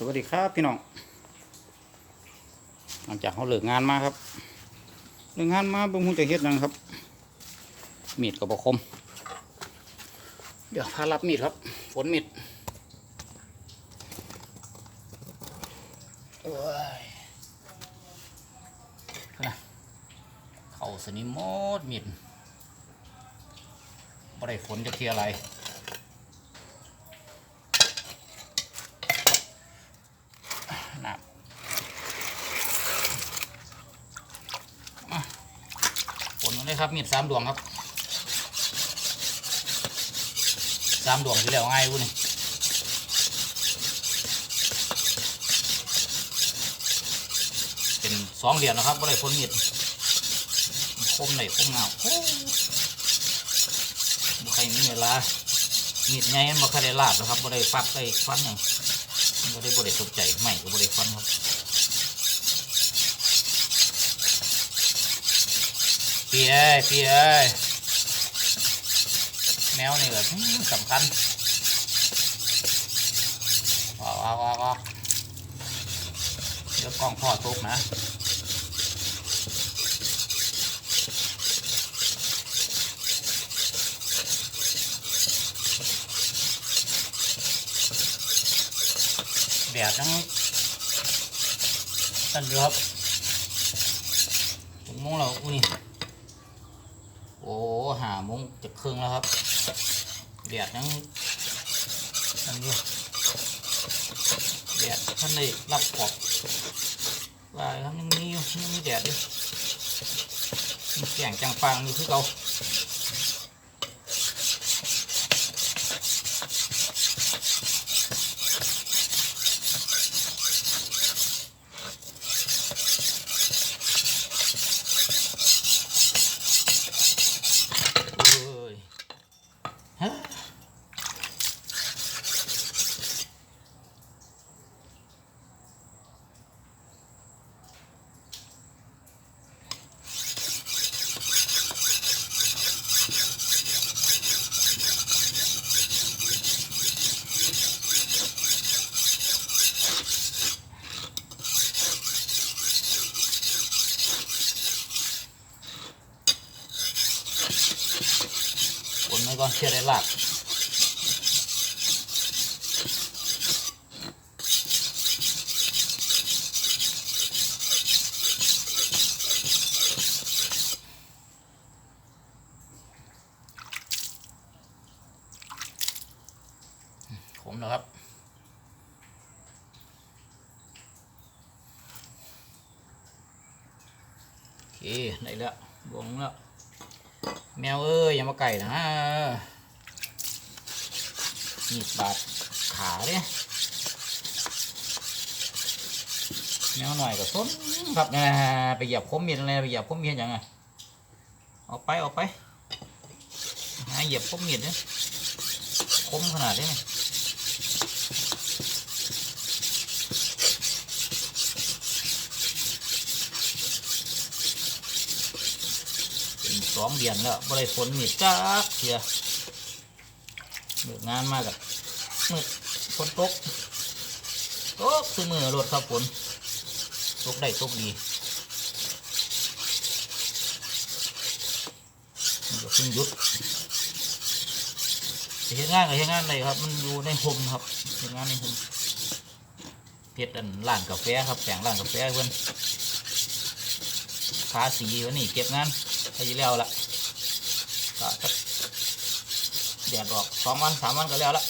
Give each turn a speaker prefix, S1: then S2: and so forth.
S1: สวัสดีครับพี่น้อง หลังจากเขาเลิกงานมาครับ เลิกงานมาบิ่งหูจะเฮ็ดหยังครับ มีดกับบคม เดี๋ยวพารับมีดครับ ฝนมีดโอ้ยนะเข้าสนิมหมดมีดบ่ได้ฝนจะเทียอะไร น้ำผลเลยครับมีดสามดวงครับสามดวงที่แล้วง่ายวุ้นี่เป็นสองเหรียญนะครับไม่ได้พ้นมีดคมไหนคมเงาโอ้บุใครมีเวลามีดไงมันบ่ใครได้ลาบนะครับบ่ได้ฟักได้ฟันอย่าง ไม่ได้บริสนใจใหม่ก็บริฟันครับพี่เอ้ยพี่เอ้ยแมวนี่แบบสำคัญว้าวว้าวว้าวว้าวเดี๋ยวกล้องพ่อตกนะ แดดทั้งตันอยู่ครับถึงโมงแล้วอุ้ยโอ้หามงจะเครึ่องแล้วครับแดดทั้งตันอยู่แดดท่านได้รับขอบลายครับยังมีอยู่ยังมีแดดอยู่มีแก่งจังฟังอยู่คือเรา you ก่อนเชื่อได้ลากขมนะครับโอเคได้แล้ววงแล้ว แมวเอ้ยอย่ามาไก่นะมีดบาดขาเนี่ยแมวหน่อยก็ส้นครับนะไปเหยียบคมเมียดอะไรไปเหยียบคมเมียดยังไงออกไปออกไปหาเหยียบคมเมียดเนี่ยคมขนาดนี้เนี่ยเป็น สองเดือนแล้วบริฝนมีจักเสียเบิกงานมากกับมืดฝนตกตกคือมือรถครับฝนตกได้ตกดีมันก็เพิ่งหยุดเห็นงานกับเห็นงานอะไรครับ มันอยู่ในห่มครับเห็นงานในห่มเพชรอันร้านกาแฟครับแข่งร้านกาแฟเพื่อนขาสีวันนี้เก็บงาน ไปอยู่แล้วละก็สักแดดออกสองวันสามวันก็แล้วละ